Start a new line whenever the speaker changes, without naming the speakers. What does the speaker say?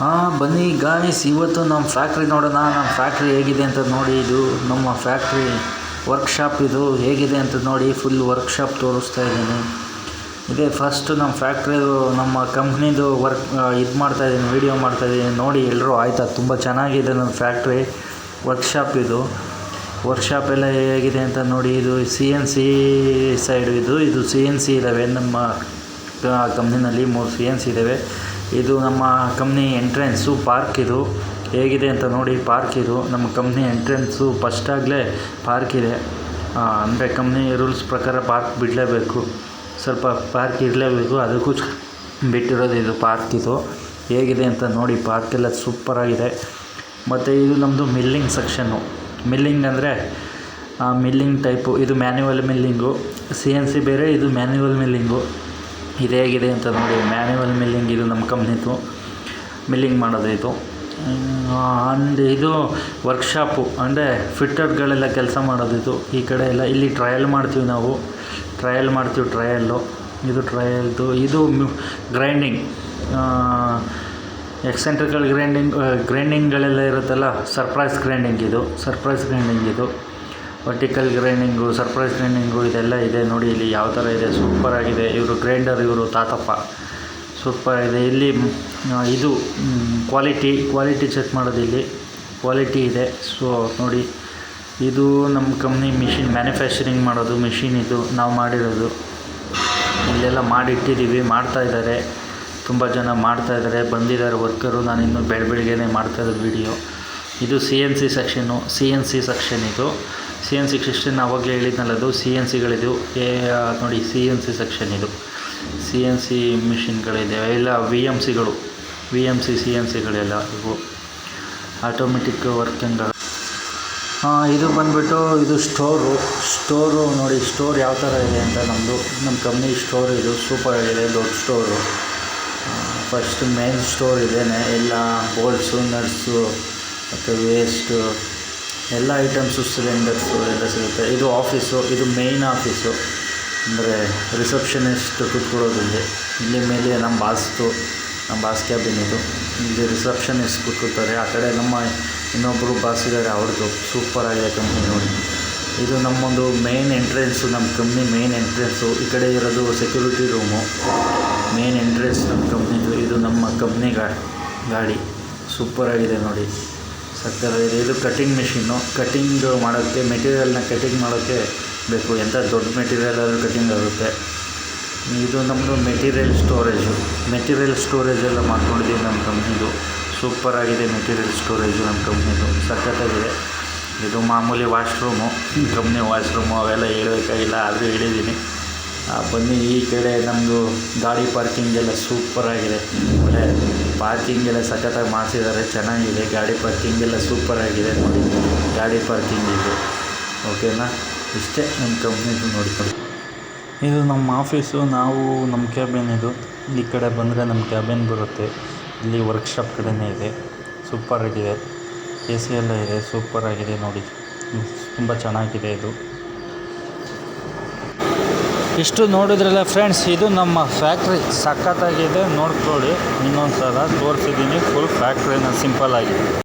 ಹಾಂ, ಬನ್ನಿ ಗಾಯ್ಸ್ ಇವತ್ತು ನಮ್ಮ ಫ್ಯಾಕ್ಟ್ರಿ ನೋಡೋಣ. ನಮ್ಮ ಫ್ಯಾಕ್ಟ್ರಿ ಹೇಗಿದೆ ಅಂತ ನೋಡಿ, ಇದು ನಮ್ಮ ಫ್ಯಾಕ್ಟ್ರಿ ವರ್ಕ್ಶಾಪ್ ಇದು ಹೇಗಿದೆ ಅಂತ ನೋಡಿ ಫುಲ್ ವರ್ಕ್ಶಾಪ್ ತೋರಿಸ್ತಾ ಇದ್ದೀನಿ. ಇದೇ ಫಸ್ಟು ನಮ್ಮ ಫ್ಯಾಕ್ಟ್ರಿದು ನಮ್ಮ ಕಂಪ್ನಿದು ವರ್ಕ್ ಇದು ಮಾಡ್ತಾಯಿದ್ದೀನಿ ವೀಡಿಯೋ ಮಾಡ್ತಾಯಿದ್ದೀನಿ ನೋಡಿ ಎಲ್ಲರೂ ಆಯಿತಾ? ತುಂಬ ಚೆನ್ನಾಗಿದೆ ನಮ್ಮ ಫ್ಯಾಕ್ಟ್ರಿ ವರ್ಕ್ಶಾಪ್ ಇದು. ವರ್ಕ್ಶಾಪ್ ಎಲ್ಲ ಹೇಗಿದೆ ಅಂತ ನೋಡಿ, ಇದು ಸಿ ಎನ್ ಸಿ ಸೈಡ್ ಇದು. ಇದು ಸಿ ಎನ್ ಸಿ ಇದ್ದಾವೆ ನಮ್ಮ ಕಂಪ್ನಿನಲ್ಲಿ ಮೂರು ಸಿ ಎನ್ ಸಿ ಇದ್ದಾವೆ ಇದು ನಮ್ಮ ಕಂಪ್ನಿ ಎಂಟ್ರೆನ್ಸು ಪಾರ್ಕ್ ಇದು. ಹೇಗಿದೆ ಅಂತ ನೋಡಿ, ಪಾರ್ಕ್ ಇದು. ನಮ್ಮ ಕಂಪ್ನಿ ಎಂಟ್ರೆನ್ಸು ಫಸ್ಟಾಗಲೇ ಪಾರ್ಕ್ ಇದೆ. ಅಂದರೆ ಕಂಪ್ನಿ ರೂಲ್ಸ್ ಪ್ರಕಾರ ಪಾರ್ಕ್ ಬಿಡಲೇಬೇಕು. ಸ್ವಲ್ಪ ಪಾರ್ಕ್ ಇರಲೇಬೇಕು. ಅದಕ್ಕೂ ಬಿಟ್ಟಿರೋದು ಇದು ಪಾರ್ಕ್ ಇದು. ಹೇಗಿದೆ ಅಂತ ನೋಡಿ, ಪಾರ್ಕ್ ಎಲ್ಲ ಸೂಪರಾಗಿದೆ ಮತ್ತು ಇದು ನಮ್ಮದು ಮಿಲ್ಲಿಂಗ್ ಸೆಕ್ಷನ್ನು. ಮಿಲ್ಲಿಂಗ್ ಅಂದರೆ ಮಿಲ್ಲಿಂಗ್ ಟೈಪು. ಇದು manual milling C N C ಬೇರೆ, ಇದು ಮ್ಯಾನ್ಯುವಲ್ ಮಿಲ್ಲಿಂಗು ಇದು, ಹೇಗಿದೆ ಅಂತ ನೋಡಿ ಮ್ಯಾನ್ಯುವಲ್ ಮಿಲ್ಲಿಂಗ್ ಇದು ನಮ್ಮ ಕಂಪ್ನಿದು. ಮಿಲ್ಲಿಂಗ್ ಮಾಡೋದು ಇದು. ಅಂಡ್ ಇದು ವರ್ಕ್ಶಾಪು ಅಂದರೆ ಫಿಟ್ಟರ್ಗಳೆಲ್ಲ ಕೆಲಸ ಮಾಡೋದಿತ್ತು ಈ ಕಡೆ ಎಲ್ಲ ಇಲ್ಲಿ ಟ್ರಯಲ್ ಮಾಡ್ತೀವಿ ನಾವು. ಟ್ರಯಲ್ ಮಾಡ್ತೀವಿ ಟ್ರಯಲ್ಲು ಇದು ಟ್ರಯಲ್ದು ಇದು ಗ್ರೈಂಡಿಂಗ್ ಎಕ್ಸೆಂಟ್ರಿಕಲ್ ಗ್ರೈಂಡಿಂಗ್ ಗ್ರೈಂಡಿಂಗ್ಗಳೆಲ್ಲ ಇರುತ್ತಲ್ಲ ಸರ್ಪ್ರೈಸ್ ಗ್ರೈಂಡಿಂಗ್ ಇದು. ಸರ್ಪ್ರೈಸ್ ಗ್ರೈಂಡಿಂಗ್ ಇದು. ವರ್ಟಿಕಲ್ ಗ್ರೈಂಡಿಂಗು ಸರ್ಪ್ರೈಸ್ ಗ್ರೈಂಡಿಂಗು ಇದೆಲ್ಲ ಇದೆ. ನೋಡಿ, ಇಲ್ಲಿ ಯಾವ ಥರ ಇದೆ. ಸೂಪರಾಗಿದೆ ಇವರು ಗ್ರೈಂಡರ್ ಇವರು ತಾತಪ್ಪ. ಸೂಪರ್ ಇದೆ ಇಲ್ಲಿ ಇದು ಕ್ವಾಲಿಟಿ ಕ್ವಾಲಿಟಿ ಚೆಕ್ ಮಾಡೋದು ಇಲ್ಲಿ. ಕ್ವಾಲಿಟಿ ಇದೆ. ಸೊ ನೋಡಿ, ಇದು ನಮ್ಮ ಕಂಪ್ನಿ ಮಿಷಿನ್ ಮ್ಯಾನುಫ್ಯಾಕ್ಚರಿಂಗ್ ಮಾಡೋದು ಮಿಷಿನ್ ಇದು. ನಾವು ಮಾಡಿರೋದು. ಇಲ್ಲೆಲ್ಲ ಮಾಡಿಟ್ಟಿದ್ದೀವಿ ಮಾಡ್ತಾಯಿದ್ದಾರೆ ತುಂಬ ಜನ ಮಾಡ್ತಾಯಿದ್ದಾರೆ ಬಂದಿದ್ದಾರೆ ವರ್ಕರು ನಾನು ಇನ್ನೂ ಬೆಳ ಮಾಡ್ತಾ ಮಾಡ್ತಾಯಿರೋದು ವೀಡಿಯೋ ಇದು C N C section, C N C section ಇದು. ಸಿ ಎನ್ ಸಿ ಸೆಕ್ಷನ್ ಅವಾಗಲೇ ಹೇಳಿದ್ನಲ್ಲ ಅದು, ಸಿ ಎನ್ ಸಿಗಳಿದು ಏ ನೋಡಿ, ಸಿ ಎನ್ ಸಿ ಸೆಕ್ಷನ್ ಇದು. ಸಿ ಎನ್ ಸಿ ಮಿಷಿನ್ಗಳಿದೆ, ಎಲ್ಲ V M ಸಿಗಳು, V M C C N ಸಿಗಳೆಲ್ಲ ಇವು. ಆಟೋಮೆಟಿಕ್ ವರ್ಕಿಂಗ್ ಇದು ಬಂದುಬಿಟ್ಟು ಇದು ಸ್ಟೋರು. ಸ್ಟೋರು ನೋಡಿ, ಸ್ಟೋರ್ ಯಾವ ಥರ ಇದೆ ಅಂತ ನಮ್ಮದು, ನಮ್ಮ ಕಂಪ್ನಿ ಸ್ಟೋರ್ ಇದು, ಸೂಪರ್ ಆಗಿದೆ, ದೊಡ್ಡ ಸ್ಟೋರು. ಫಸ್ಟ್ ಮೇನ್ ಸ್ಟೋರ್ ಇದೇನೆ, ಎಲ್ಲ ಬೋಲ್ಟ್ಸು, ನಟ್ಸು ಮತ್ತು ವೇಸ್ಟು ಎಲ್ಲ ಐಟಮ್ಸು ಸಿಲಿಂಡರ್ಸು ಎಲ್ಲ ಸಿಗುತ್ತೆ. ಇದು ಆಫೀಸು ಇದು ಮೇಯ್ನ್ ಆಫೀಸು ಅಂದರೆ ರಿಸೆಪ್ಷನಿಸ್ಟ್ ಕೂತ್ಕೊಳ್ಳೋದು ಇಲ್ಲಿ ಮೇಲೆ ನಮ್ಮ ಬಾಸ್ತು ನಮ್ಮ ಬಾಸ್ ಕ್ಯಾಬಿನ್ ಇದು. ಇಲ್ಲಿ ರಿಸೆಪ್ಷನಿಸ್ಟ್ ಕೂತ್ಕೊಳ್ತಾರೆ. ಆ ಕಡೆ ನಮ್ಮ ಇನ್ನೊಬ್ಬರು ಬಾಸ್ ಇದ್ದಾರೆ, ಅವ್ರದ್ದು ಸೂಪರ್ ಆಗಿದೆ ಕಂಪ್ನಿ ನೋಡಿ. ಇದು ನಮ್ಮೊಂದು ಮೇಯ್ನ್ ಎಂಟ್ರೆನ್ಸು ನಮ್ಮ ಕಂಪ್ನಿ ಮೇಯ್ನ್ ಎಂಟ್ರೆನ್ಸು ಈ ಕಡೆ ಇರೋದು ಸೆಕ್ಯೂರಿಟಿ ರೂಮು ಮೇಯ್ನ್ ಎಂಟ್ರೆನ್ಸ್ ನಮ್ಮ ಕಂಪ್ನಿದು ಇದು. ನಮ್ಮ ಕಂಪ್ನಿ ಗಾಡಿ. ಸೂಪರ್ ಆಗಿದೆ ನೋಡಿ. ಸಕ್ಕತ್ತಾಗಿದೆ ಇದು ಕಟಿಂಗ್ ಮಿಷಿನ್ನು ಕಟಿಂಗ್ ಮಾಡೋಕ್ಕೆ ಮೆಟೀರಿಯಲ್ನ ಕಟಿಂಗ್ ಮಾಡೋಕ್ಕೆ ಬೇಕು. ಎಂಥ ದೊಡ್ಡ ಮೆಟೀರಿಯಲ್ ಆದರೂ ಕಟಿಂಗ್ ಆಗುತ್ತೆ. ಇದು ನಮ್ಮದು ಮೆಟೀರಿಯಲ್ ಸ್ಟೋರೇಜು ಮೆಟೀರಿಯಲ್ ಸ್ಟೋರೇಜ್ ಎಲ್ಲ ಮಾಡ್ಕೊಂಡಿದ್ದೀವಿ ನಮ್ಮ ಕಂಪ್ನಿದು ಸೂಪರಾಗಿದೆ ಮೆಟೀರಿಯಲ್ ಸ್ಟೋರೇಜು ನಮ್ಮ ಕಂಪ್ನಿದು ಸಖತ್ತಾಗಿದೆ. ಇದು ಮಾಮೂಲಿ ವಾಶ್ರೂಮು ಕಂಪ್ನಿ ವಾಶ್ರೂಮು ಅವೆಲ್ಲ ಹೇಳಬೇಕಾಗಿಲ್ಲ ಆದರೂ ಹೇಳಿದ್ದೀನಿ ಬನ್ನಿ ಈ ಕಡೆ ನಮ್ಮದು ಗಾಡಿ ಪಾರ್ಕಿಂಗ್ ಎಲ್ಲ ಸೂಪರಾಗಿದೆ ಒಳ್ಳೆ ಪಾರ್ಕಿಂಗ್ ಎಲ್ಲ ಸಖತ್ತಾಗಿ ಮಾಡಿಸಿದ್ದಾರೆ, ಚೆನ್ನಾಗಿದೆ. ಗಾಡಿ ಪಾರ್ಕಿಂಗ್ ಎಲ್ಲ ಸೂಪರಾಗಿದೆ ನೋಡಿ. ಗಾಡಿ ಪಾರ್ಕಿಂಗ್ ಇದೆ. ಓಕೆನಾ ಇಷ್ಟೇ ನಮ್ಮ ಕಂಪ್ನಿದು ನೋಡಿಕೊಂಡು ಇದು ನಮ್ಮ ಆಫೀಸು ನಾವು ನಮ್ಮ ಕ್ಯಾಬಿನ್ ಇದು. ಈ ಕಡೆ ಬಂದರೆ ನಮ್ಮ ಕ್ಯಾಬಿನ್ ಬರುತ್ತೆ. ಇಲ್ಲಿ ವರ್ಕ್ಶಾಪ್ ಕಡೆನೇ ಇದೆ. ಸೂಪರಾಗಿದೆ ಎ ಸಿ ಎಲ್ಲ ಇದೆ. ಸೂಪರಾಗಿದೆ ನೋಡಿ. ತುಂಬ ಚೆನ್ನಾಗಿದೆ ಇದು. ಇಷ್ಟು ನೋಡಿದ್ರಲ್ಲ ಫ್ರೆಂಡ್ಸ್ ಇದು ನಮ್ಮ ಫ್ಯಾಕ್ಟ್ರಿ ಸಖತ್ತಾಗಿದೆ. ನೋಡ್ಕೊಳ್ಳಿ. ಇನ್ನೊಂದು ಸಲ ತೋರಿಸಿದ್ದೀನಿ ಫುಲ್ ಫ್ಯಾಕ್ಟ್ರಿನ ಸಿಂಪಲ್ ಆಗಿದೆ.